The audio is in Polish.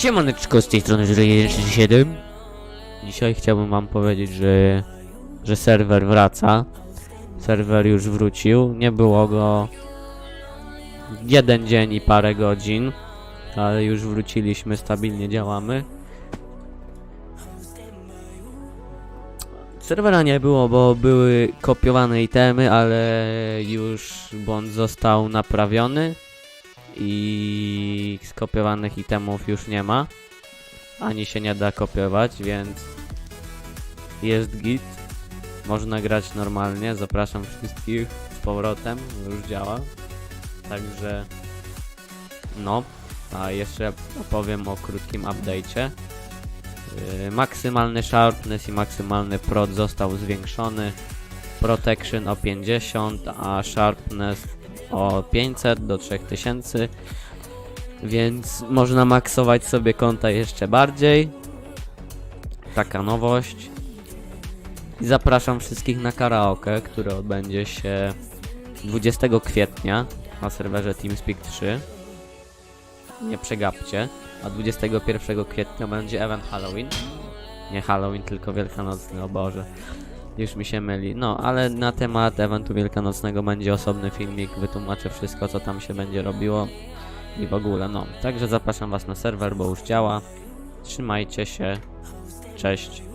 Siemaneczko, z tej strony 137 Dzisiaj chciałbym wam powiedzieć, że, że serwer wraca. Serwer już wrócił. Nie było go jeden dzień i parę godzin, ale już wróciliśmy, stabilnie działamy. Serwera nie było, bo były kopiowane itemy, ale już błąd został naprawiony i skopiowanych itemów już nie ma. Ani się nie da kopiować, więc jest git. Można grać normalnie. Zapraszam wszystkich z powrotem. Już działa. Także no. A jeszcze opowiem o krótkim update'cie. Yy, maksymalny sharpness i maksymalny prot został zwiększony. Protection o 50, a sharpness o 500 do 3000 więc można maksować sobie konta jeszcze bardziej. Taka nowość. I zapraszam wszystkich na karaoke, które odbędzie się 20 kwietnia na serwerze TeamSpeak 3 nie przegapcie. A 21 kwietnia będzie event Halloween. Nie Halloween, tylko Wielkanocny, o Boże. Już mi się myli. No, ale na temat eventu wielkanocnego będzie osobny filmik, wytłumaczę wszystko, co tam się będzie robiło i w ogóle, no. Także zapraszam Was na serwer, bo już działa. Trzymajcie się. Cześć.